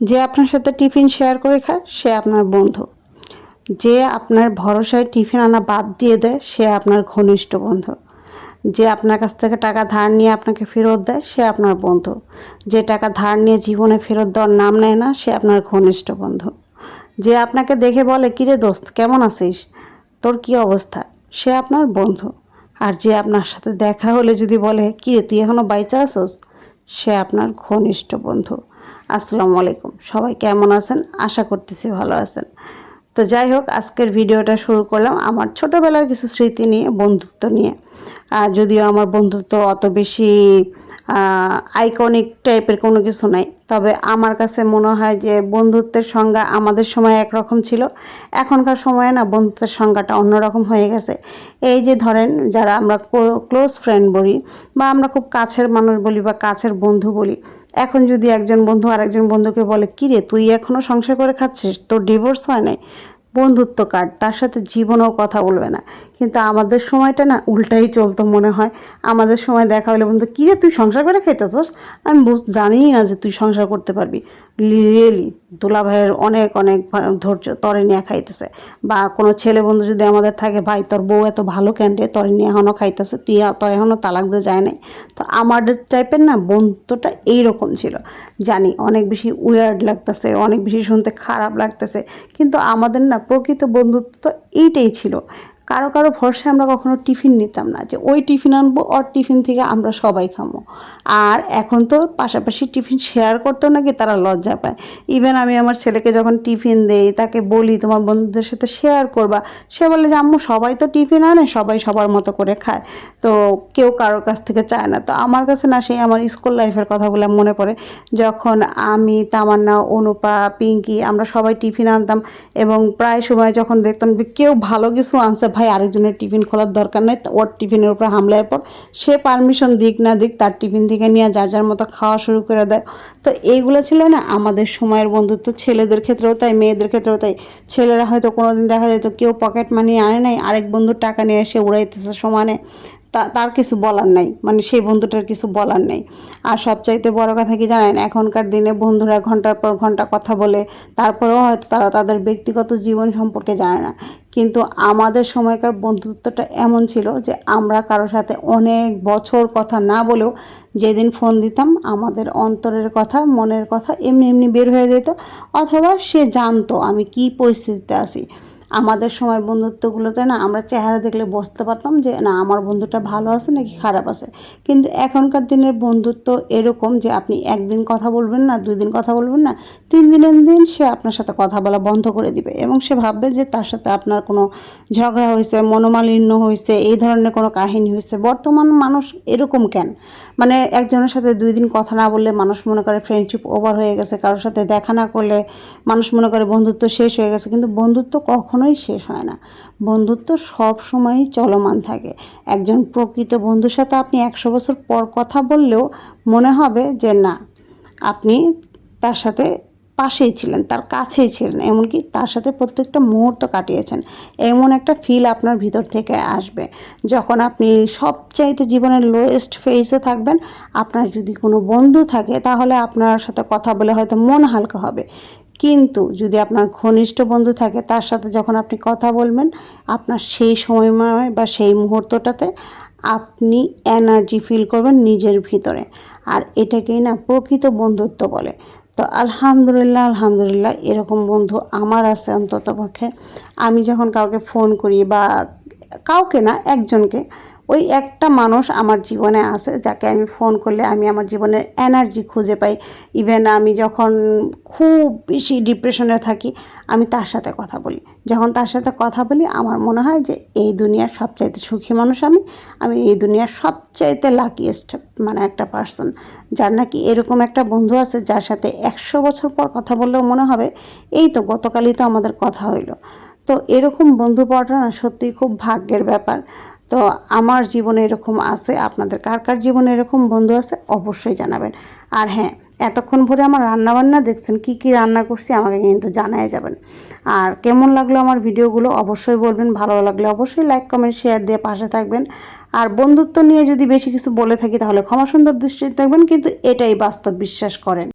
যে আপনার সাথে টিফিন শেয়ার করে খায়, সে আপনার বন্ধু। যে আপনার ভরসায় টিফিন আনা বাদ দিয়ে দেয়, সে আপনার ঘনিষ্ঠ বন্ধু। যে আপনার কাছ থেকে টাকা ধার নিয়ে আপনাকে ফেরত দেয়, সে আপনার বন্ধু। যে টাকা ধার নিয়ে জীবনে ফেরত দেওয়ার নাম নেয় না, সে আপনার ঘনিষ্ঠ বন্ধু। যে আপনাকে দেখে বলে, কিরে দোস্ত, কেমন আছিস? তোর কি অবস্থা? সে আপনার বন্ধু। আর যে আপনার সাথে দেখা হলে যদি বলে, কিরে, তুই এখনও বাইচা আসোস সে আপনার ঘনিষ্ঠ বন্ধু। আসসালামু আলাইকুম। সবাই কেমন আছেন? আশা করতেছি ভালো আছেন। তো যাই হোক, আজকের ভিডিওটা শুরু করলাম আমার ছোটোবেলার কিছু স্মৃতি নিয়ে, বন্ধুত্ব নিয়ে। যদিও আমার বন্ধুত্ব অত বেশি আইকনিক টাইপের কোনো কিছু নাই। তবে আমার কাছে মনে হয় যে বন্ধুত্বের সংজ্ঞা আমাদের সময় একরকম ছিল। এখনকার সময়ে না বন্ধুত্বের সংজ্ঞাটা অন্যরকম হয়ে গেছে। এই যে ধরেন যারা আমরা ক্লোজ ফ্রেন্ড বলি বা আমরা খুব কাছের মানুষ বলি বা কাছের বন্ধু বলি, এখন যদি একজন বন্ধু আরেকজন বন্ধুকে বলে, কিরে, তুই এখনও সংসার করে খাচ্ছিস? তোর ডিভোর্স হয় নাই? বন্ধুত্ব কার্ড তার সাথে জীবনেও কথা বলবে না। কিন্তু আমাদের সময়টা না উল্টাই চলতো মনে হয়। আমাদের সময় দেখা হলে বন্ধু কী রে তুই সংসার করে খাইতেছস? আমি বুঝ জানি না যে তুই সংসার করতে পারবি। রিয়েলি দোলা ভাইয়ের অনেক অনেক ধৈর্য তরে নিয়ে খাইতেছে। বা কোনো ছেলে বন্ধু যদি আমাদের থাকে, ভাই, তোর বউ এত ভালো কেন রে? তরে নিয়ে এখনও খাইতেছে, তুই তোর এখনও তালাক দিয়ে যায় নাই? তো আমাদের টাইপের না বন্ধুত্বটা এইরকম ছিল। জানি, অনেক বেশি উয়ার্ড লাগতেছে, অনেক বেশি শুনতে খারাপ লাগতেছে, কিন্তু আমাদের না প্রকৃত বন্ধুত্ব তো এইটাই ছিল। কারও কারও ভরসায় আমরা কখনো টিফিন নিতাম না যে ওই টিফিন আনব, ওর টিফিন থেকে আমরা সবাই খামো। আর এখন তো পাশাপাশি টিফিন শেয়ার করতেও নাকি তারা লজ্জা পায়। ইভেন আমি আমার ছেলেকে যখন টিফিন দেই, তাকে বলি, তোমার বন্ধুদের সাথে শেয়ার করবা? সে বলে যে, আম্মু, সবাই তো টিফিন আনে, সবাই সবার মতো করে খায়। তো কেউ কারোর কাছ থেকে চায় না। তো আমার কাছে না, সেই আমার স্কুল লাইফের কথাগুলো মনে পড়ে। যখন আমি, তামান্না, অনুপা, পিঙ্কি, আমরা সবাই টিফিন আনতাম এবং প্রায় সময় যখন দেখতাম কেউ ভালো কিছু আনছে ভাই আরেকজনের টিফিন খোলার দরকার নেই ওর টিফিনের উপর হামলায় পর সে পারমিশন দিক না দিক তার টিফিন থেকে নিয়ে যার যার মতো খাওয়া শুরু করে দেয়। তো এইগুলো ছিল না আমাদের সময়ের বন্ধুত্ব, ছেলেদের ক্ষেত্রেও তাই, মেয়েদের ক্ষেত্রেও তাই। ছেলেরা হয়তো কোনো দিন দেখা যেত কেউ পকেট মানি আনে নাই, আরেক বন্ধুর টাকা নিয়ে এসে উড়াইতেছে সমানে। তার কিছু বলার নাই মানে সেই বন্ধুটার কিছু বলার নেই। আর সবচাইতে বড় কথা কি জানেন, এখনকার দিনে বন্ধুরা ঘণ্টার পর ঘণ্টা কথা বলে, তারপরেও হয়তো তারা তাদের ব্যক্তিগত জীবন সম্পর্কে জানে না। কিন্তু আমাদের সময়কার বন্ধুত্বটা এমন ছিল যে আমরা কারোর সাথে অনেক বছর কথা না বলেও যেদিন ফোন দিতাম, আমাদের অন্তরের কথা, মনের কথা এমনি এমনি বের হয়ে যেত। অথবা সে জানতো আমি কি পরিস্থিতিতে আছি। আমাদের সময় বন্ধুত্বগুলোতে না আমরা চেহারা দেখলে বুঝতে পারতাম যে, না, আমার বন্ধুটা ভালো আছে নাকি খারাপ আছে? কিন্তু এখনকার দিনের বন্ধুত্ব এরকম যে আপনি একদিন কথা বলবেন না দুই দিন কথা বলবেন না, তিন দিনের দিন সে আপনার সাথে কথা বলা বন্ধ করে দিবে এবং সে ভাববে যে তার সাথে আপনার কোনো ঝগড়া হয়েছে, মনোমালিন্য হয়েছে, এই ধরনের কোনো কাহিনী হয়েছে। বর্তমান মানুষ এরকম কেন? মানে একজনের সাথে দুই দিন কথা না বললে মানুষ মনে করে ফ্রেন্ডশিপ ওভার হয়ে গেছে, কারোর সাথে দেখা না করলে মানুষ মনে করে বন্ধুত্ব শেষ হয়ে গেছে, কিন্তু বন্ধুত্ব কখনোই শেষ হয় না। বন্ধুত্ব সব সময়ই চলমান থাকে। একজন প্রকৃত বন্ধুর সাথে আপনি একশো বছর পর কথা বললেও মনে হবে যে, না, আপনি তার সাথে পাশেই ছিলেন, তার কাছেই ছিলেন, এমনকি তার সাথে প্রত্যেকটা মুহূর্ত কাটিয়েছেন। এমন একটা ফিল আপনার ভিতর থেকে আসবে। যখন আপনি সবচাইতে জীবনের লোয়েস্ট ফেজে থাকবেন, আপনার যদি কোনো বন্ধু থাকে, তাহলে আপনার সাথে কথা বলে হয়তো মন হালকা হবে। কিন্তু যদি আপনার ঘনিষ্ঠ বন্ধু থাকে, তার সাথে যখন আপনি কথা বলবেন, আপনার সেই সময় বা সেই মুহূর্তটাতে আপনি এনার্জি ফিল করবেন নিজের ভিতরে। আর এটাকেই না প্রকৃত বন্ধুত্ব বলে। তো আলহামদুলিল্লাহ আলহামদুলিল্লাহ, এরকম বন্ধু আমার আছে অন্তত পক্ষে আমি যখন কাউকে ফোন করি বা কাউকে না, একজনকে ওই একটা মানুষ আমার জীবনে আছে যাকে আমি ফোন করলে আমি আমার জীবনের এনার্জি খুঁজে পাই। ইভেন আমি যখন খুব বেশি ডিপ্রেশনে থাকি, আমি তার সাথে কথা বলি। যখন তার সাথে কথা বলি, আমার মনে হয় যে এই দুনিয়ার সবচাইতে সুখী মানুষ আমি। আমি এই দুনিয়ার সবচাইতে লাকিয়েস্ট মানে একটা পার্সন যার নাকি এরকম একটা বন্ধু আছে যার সাথে একশো বছর পর কথা বললেও মনে হবে, এই তো গতকালই তো আমাদের কথা হইল। তো এরকম বন্ধু পাওয়াটা না সত্যিই খুব ভাগ্যের ব্যাপার। তো আমার জীবনে এরকম আছে, আপনাদের কার কার জীবনে এরকম বন্ধু আছে অবশ্যই জানাবেন। আর হ্যাঁ এতক্ষণ ভরে আমার রান্নাবান্না দেখছেন, কি কি রান্না করছি আমাকে কিন্তু জানাই যাবেন। আর কেমন লাগল আমার ভিডিওগুলো অবশ্যই বলবেন, ভালো লাগলে অবশ্যই লাইক, কমেন্ট, শেয়ার দিয়ে পাশে থাকবেন। আর বন্ধুত্ব নিয়ে যদি বেশি কিছু বলে থাকি তাহলে ক্ষমা সুন্দর দৃষ্টিতে থাকবেন কিন্তু এটাই বাস্তব বিশ্বাস করেন।